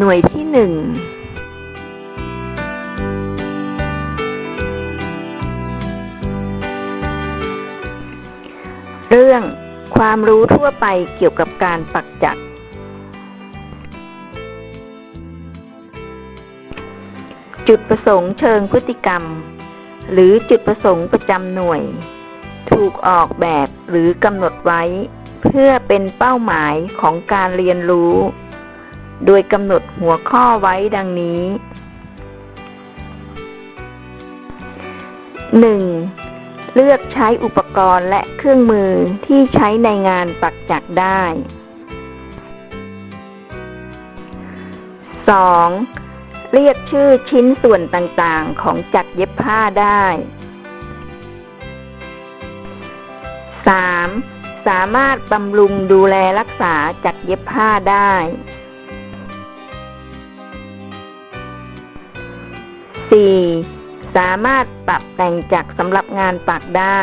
หน่วยที่หนึ่งเรื่องความรู้ทั่วไปเกี่ยวกับการปักจัก จุดประสงค์เชิงพฤติกรรม หรือจุดประสงค์ประจำหน่วย ถูกออกแบบหรือกำหนดไว้ เพื่อเป็นเป้าหมายของการเรียนรู้ โดยกำหนดหัวข้อไว้ดังนี้ 1. เลือกใช้อุปกรณ์และเครื่องมือที่ใช้ในงานปักจักได้ 2. เรียกชื่อชิ้นส่วนต่างๆ ของจักรเย็บผ้าได้ 3. สามารถบำรุงดูแลรักษาจักรเย็บผ้าได้ 4. สามารถปรับแต่งจักสำหรับงานปักได้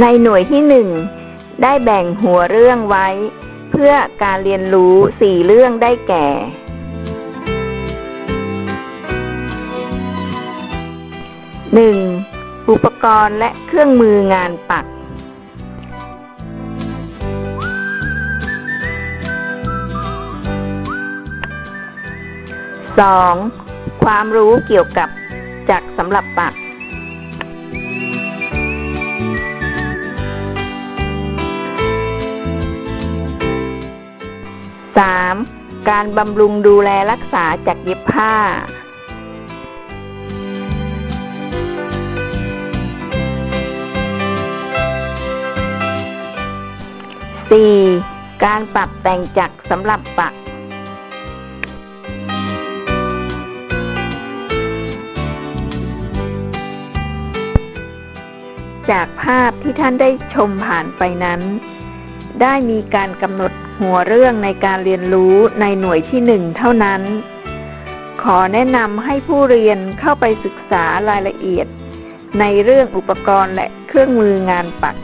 ในหน่วยที่หนึ่งได้แบ่งหัวเรื่องไว้ เพื่อการเรียนรู้สี่เรื่องได้แก่หนึ่งอุปกรณ์และเครื่องมืองานปัก สองความรู้เกี่ยวกับจักรสำหรับปักสามการบำรุงดูแลรักษาจักรเย็บผ้าสี่การปรับแต่งจักรสำหรับปัก จากภาพที่ท่านได้ชมผ่านไปนั้น ได้มีการกำหนดหัวเรื่องในการเรียนรู้ในหน่วยที่หนึ่งเท่านั้น ขอแนะนำให้ผู้เรียนเข้าไปศึกษารายละเอียด ในเรื่องอุปกรณ์และเครื่องมืองานปัก